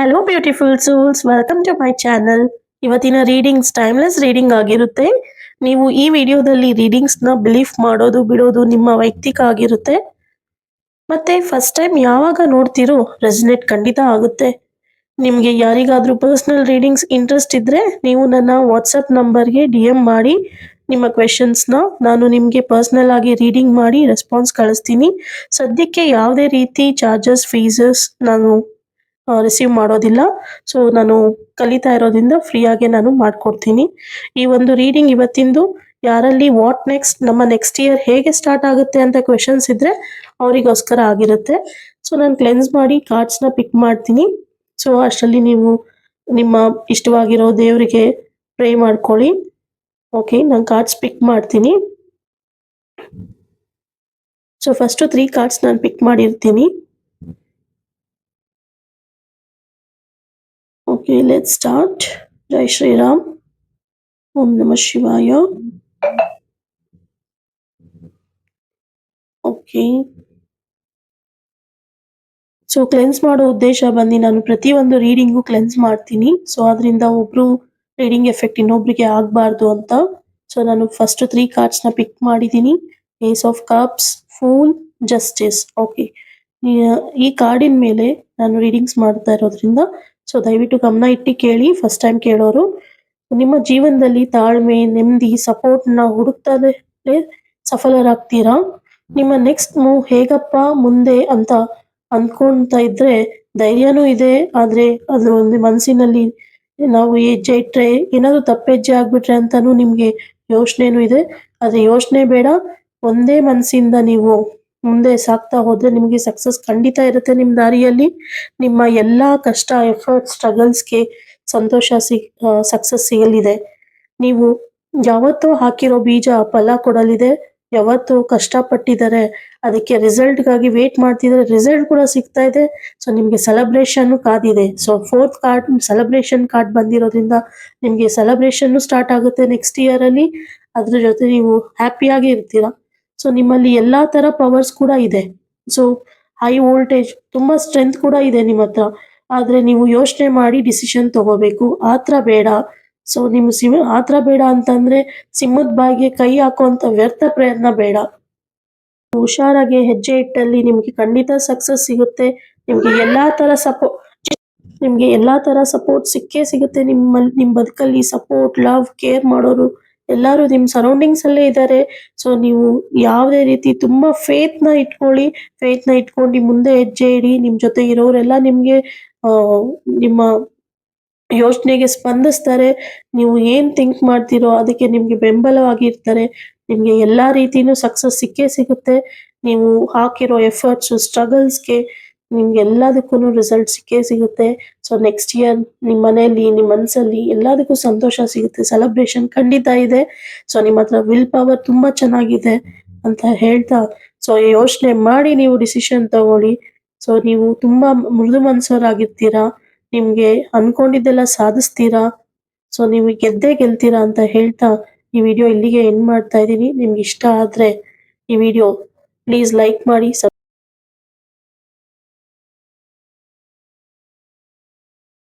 Hello beautiful souls welcome to my channel ಇವತ್ತಿನ readings timeless reading ಆಗಿರುತ್ತೆ. ನೀವು ಈ ವಿಡಿಯೋದಲ್ಲಿ ರೀಡಿಂಗ್ಸ್ನ ಬಿಲೀಫ್ ಮಾಡೋದು, ಬಿಡೋದು ನಿಮ್ಮ ವೈಯಕ್ತಿಕ ಆಗಿರುತ್ತೆ. ಮತ್ತೆ ಫಸ್ಟ್ ಟೈಮ್ ಯಾವಾಗ ನೋಡ್ತಿರೋ ರೆಸನೇಟ್ ಖಂಡಿತ ಆಗುತ್ತೆ. ನಿಮಗೆ ಯಾರಿಗಾದರೂ ಪರ್ಸನಲ್ ರೀಡಿಂಗ್ಸ್ ಇಂಟ್ರೆಸ್ಟ್ ಇದ್ರೆ ನೀವು ನನ್ನ ವಾಟ್ಸಪ್ ನಂಬರ್ಗೆ ಡಿ ಎಂ ಮಾಡಿ, ನಿಮ್ಮ ಕ್ವೆಶನ್ಸ್ನ ನಾನು ನಿಮಗೆ ಪರ್ಸನಲ್ ಆಗಿ ರೀಡಿಂಗ್ ಮಾಡಿ ರೆಸ್ಪಾನ್ಸ್ ಕಳಿಸ್ತೀನಿ. ಸದ್ಯಕ್ಕೆ ಯಾವುದೇ ರೀತಿ ಚಾರ್ಜಸ್ ಫೀಸಸ್ ನಾನು ರಿಸೀವ್ ಮಾಡೋದಿಲ್ಲ. ಸೊ ನಾನು ಕಲಿತಾ ಇರೋದ್ರಿಂದ ಫ್ರೀಯಾಗೆ ನಾನು ಮಾಡಿಕೊಡ್ತೀನಿ. ಈ ಒಂದು ರೀಡಿಂಗ್ ಇವತ್ತಿಂದು ಯಾರಲ್ಲಿ ವಾಟ್ ನೆಕ್ಸ್ಟ್ ನಮ್ಮ ನೆಕ್ಸ್ಟ್ ಇಯರ್ ಹೇಗೆ ಸ್ಟಾರ್ಟ್ ಆಗುತ್ತೆ ಅಂತ ಕ್ವೆಶನ್ಸ್ ಇದ್ರೆ ಅವರಿಗೋಸ್ಕರ ಆಗಿರುತ್ತೆ. ಸೊ ನಾನು ಕ್ಲೆನ್ಸ್ ಮಾಡಿ ಕಾರ್ಡ್ಸ್ನ ಪಿಕ್ ಮಾಡ್ತೀನಿ. ಸೊ ಅಷ್ಟರಲ್ಲಿ ನೀವು ನಿಮ್ಮ ಇಷ್ಟವಾಗಿರೋ ದೇವರಿಗೆ ಪ್ರೇ ಮಾಡ್ಕೊಳ್ಳಿ. ಓಕೆ ನಾನು ಕಾರ್ಡ್ಸ್ ಪಿಕ್ ಮಾಡ್ತೀನಿ. ಸೊ ಫಸ್ಟು ತ್ರೀ ಕಾರ್ಡ್ಸ್ ನಾನು ಪಿಕ್ ಮಾಡಿರ್ತೀನಿ. ಓಕೆ ಲೆಟ್ ಸ್ಟಾರ್ಟ್ ಜೈ ಶ್ರೀರಾಮ್ ಓಂ ನಮ ಶಿವಾಯ ಓಕೆ ಸೊ ಕ್ಲೆನ್ಸ್ ಮಾಡೋ ಉದ್ದೇಶ ಬಂದು ನಾನು ಪ್ರತಿಯೊಂದು ರೀಡಿಂಗು ಕ್ಲೆನ್ಸ್ ಮಾಡ್ತೀನಿ. ಸೊ ಅದರಿಂದ ಒಬ್ರು ರೀಡಿಂಗ್ ಎಫೆಕ್ಟ್ ಇನ್ನೊಬ್ರಿಗೆ ಆಗಬಾರ್ದು ಅಂತ. ಸೊ ನಾನು ಫಸ್ಟ್ ತ್ರೀ ಕಾರ್ಡ್ಸ್ನ ಪಿಕ್ ಮಾಡಿದ್ದೀನಿ. Ace of cups fool justice okay ಈ ಕಾರ್ಡಿನ ಮೇಲೆ ನಾನು ರೀಡಿಂಗ್ಸ್ ಮಾಡ್ತಾ ಇರೋದ್ರಿಂದ ಸೊ ದಯವಿಟ್ಟು ಗಮನ ಇಟ್ಟು ಕೇಳಿ. ಫಸ್ಟ್ ಟೈಮ್ ಕೇಳೋರು, ನಿಮ್ಮ ಜೀವನದಲ್ಲಿ ತಾಳ್ಮೆ, ನೆಮ್ಮದಿ ಸಪೋರ್ಟ್ನ ಹುಡುಕ್ತಾನೆ ಸಫಲರಾಗ್ತೀರಾ? ನಿಮ್ಮ ನೆಕ್ಸ್ಟ್ ಮೂವ್ ಹೇಗಪ್ಪ, ಮುಂದೆ ಅಂತ ಅಂದ್ಕೊಂತ ಇದ್ರೆ ಧೈರ್ಯನೂ ಇದೆ. ಆದ್ರೆ ಅದು ಒಂದು ಮನಸ್ಸಿನಲ್ಲಿ ನಾವು ಹೆಜ್ಜೆ ಇಟ್ರೆ, ಏನಾದ್ರು ತಪ್ಪೆಜ್ಜೆ ಆಗ್ಬಿಟ್ರೆ ಅಂತಾನು ನಿಮ್ಗೆ ಯೋಚನೆನೂ ಇದೆ. ಆದ್ರೆ ಯೋಚನೆ ಬೇಡ, ಒಂದೇ ಮನಸ್ಸಿಂದ ನೀವು ಮುಂದೆ ಸಾಗ್ತಾ ಹೋದ್ರೆ ನಿಮಗೆ ಸಕ್ಸಸ್ ಖಂಡಿತ ಇರುತ್ತೆ ನಿಮ್ ದಾರಿಯಲ್ಲಿ. ನಿಮ್ಮ ಎಲ್ಲಾ ಕಷ್ಟ ಎಫರ್ಟ್ ಸ್ಟ್ರಗಲ್ಸ್ಗೆ ಸಂತೋಷ ಸಿಗ್ ಸಕ್ಸಸ್ ಸಿಗಲಿದೆ. ನೀವು ಯಾವತ್ತೋ ಹಾಕಿರೋ ಬೀಜ ಫಲ ಕೊಡಲಿದೆ. ಯಾವತ್ತು ಕಷ್ಟಪಟ್ಟಿದ್ದಾರೆ. ಅದಕ್ಕೆ ರಿಸಲ್ಟ್ಗಾಗಿ ವೇಟ್ ಮಾಡ್ತಿದ್ರೆ ರಿಸಲ್ಟ್ ಕೂಡ ಸಿಗ್ತಾ ಇದೆ. ಸೊ ನಿಮ್ಗೆ ಸೆಲೆಬ್ರೇಷನ್ ಕಾದಿದೆ. So fourth card celebration card ಬಂದಿರೋದ್ರಿಂದ ನಿಮಗೆ ಸೆಲೆಬ್ರೇಷನ್ ಸ್ಟಾರ್ಟ್ ಆಗುತ್ತೆ ನೆಕ್ಸ್ಟ್ ಇಯರ್ ಅಲ್ಲಿ. ಅದ್ರ ಜೊತೆ ನೀವು ಹ್ಯಾಪಿಯಾಗಿ ಇರ್ತೀರಾ. ಸೊ ನಿಮ್ಮಲ್ಲಿ ಎಲ್ಲಾ ತರ ಪವರ್ಸ್ ಕೂಡ ಇದೆ. ಸೊ ಹೈ ವೋಲ್ಟೇಜ್ ತುಂಬಾ ಸ್ಟ್ರೆಂತ್ ಕೂಡ ಇದೆ ನಿಮ್ಮ ಹತ್ರ. ಆದ್ರೆ ನೀವು ಯೋಚನೆ ಮಾಡಿ ಡಿಸಿಷನ್ ತಗೋಬೇಕು. ಆತ್ರ ಬೇಡ. ಸೊ ನಿಮ್ ಸಿಮ್ ಆತ್ರ ಬೇಡ ಅಂತಂದ್ರೆ ಸಿಂಹದ ಬಾಯಿಗೆ ಕೈ ಹಾಕುವಂತ ವ್ಯರ್ಥ ಪ್ರಯತ್ನ ಬೇಡ. ಹುಷಾರಾಗಿ ಹೆಜ್ಜೆ ಇಟ್ಟಲ್ಲಿ ನಿಮ್ಗೆ ಖಂಡಿತ ಸಕ್ಸಸ್ ಸಿಗುತ್ತೆ. ನಿಮ್ಗೆ ಎಲ್ಲಾ ತರ ಸಪೋರ್ಟ್ ನಿಮ್ಗೆ ಎಲ್ಲಾ ತರ ಸಪೋರ್ಟ್ ಸಿಕ್ಕೇ ಸಿಗುತ್ತೆ. ನಿಮ್ಮ ನಿಮ್ ಬದುಕಲ್ಲಿ ಸಪೋರ್ಟ್ ಲವ್ ಕೇರ್ ಮಾಡೋರು ಎಲ್ಲಾರು ನಿಮ್ ಸರೌಂಡಿಂಗ್ಸ್ ಅಲ್ಲೇ ಇದ್ದಾರೆ ಸೊ ನೀವು ಯಾವುದೇ ರೀತಿ ತುಂಬಾ ಫೇತ್ನ ಇಟ್ಕೊಳ್ಳಿ. ಫೇತ್ನ ಇಟ್ಕೊಂಡು ಮುಂದೆ ಹೆಜ್ಜೆ ಇಡಿ. ನಿಮ್ ಜೊತೆ ಇರೋರೆಲ್ಲ ನಿಮ್ಗೆ ನಿಮ್ಮ ಯೋಚನೆಗೆ ಸ್ಪಂದಿಸ್ತಾರೆ. ನೀವು ಏನ್ ಥಿಂಕ್ ಮಾಡ್ತೀರೋ ಅದಕ್ಕೆ ನಿಮ್ಗೆ ಬೆಂಬಲವಾಗಿರ್ತಾರೆ. ನಿಮ್ಗೆ ಎಲ್ಲಾ ರೀತಿನೂ ಸಕ್ಸಸ್ ಸಿಕ್ಕೇ ಸಿಗುತ್ತೆ. ನೀವು ಹಾಕಿರೋ ಎಫರ್ಟ್ಸ್ ಸ್ಟ್ರಗಲ್ಸ್ಗೆ ನಿಮ್ಗೆ ಎಲ್ಲದಕ್ಕೂ ರಿಸಲ್ಟ್ ಸಿಕ್ಕೇ ಸಿಗುತ್ತೆ. ಸೊ ನೆಕ್ಸ್ಟ್ ಇಯರ್ ನಿಮ್ಮ ಮನೆಯಲ್ಲಿ ನಿಮ್ಮ ಮನಸ್ಸಲ್ಲಿ ಎಲ್ಲದಕ್ಕೂ ಸಂತೋಷ ಸಿಗುತ್ತೆ. ಸೆಲೆಬ್ರೇಷನ್ ಖಂಡಿತ ಇದೆ. ಸೊ ನಿಮ್ಮ ಹತ್ರ ವಿಲ್ ಪವರ್ ತುಂಬಾ ಚೆನ್ನಾಗಿದೆ ಅಂತ ಹೇಳ್ತಾ. ಸೊ ಯೋಚನೆ ಮಾಡಿ ನೀವು ಡಿಸಿಷನ್ ತಗೊಳ್ಳಿ. ಸೊ ನೀವು ತುಂಬಾ ಮೃದು ಮನಸ್ಸವರಾಗಿರ್ತೀರಾ ನಿಮ್ಗೆ ಅನ್ಕೊಂಡಿದ್ದೆಲ್ಲ ಸಾಧಿಸ್ತೀರಾ. ಸೊ ನೀವು ಗೆದ್ದೇ ಗೆಲ್ತೀರಾ ಅಂತ ಹೇಳ್ತಾ ಈ ವಿಡಿಯೋ ಇಲ್ಲಿಗೆ ಎಂಡ್ ಮಾಡ್ತಾ ಇದ್ದೀನಿ. ನಿಮ್ಗೆ ಇಷ್ಟ ಆದ್ರೆ ಈ ವಿಡಿಯೋ ಪ್ಲೀಸ್ ಲೈಕ್ ಮಾಡಿ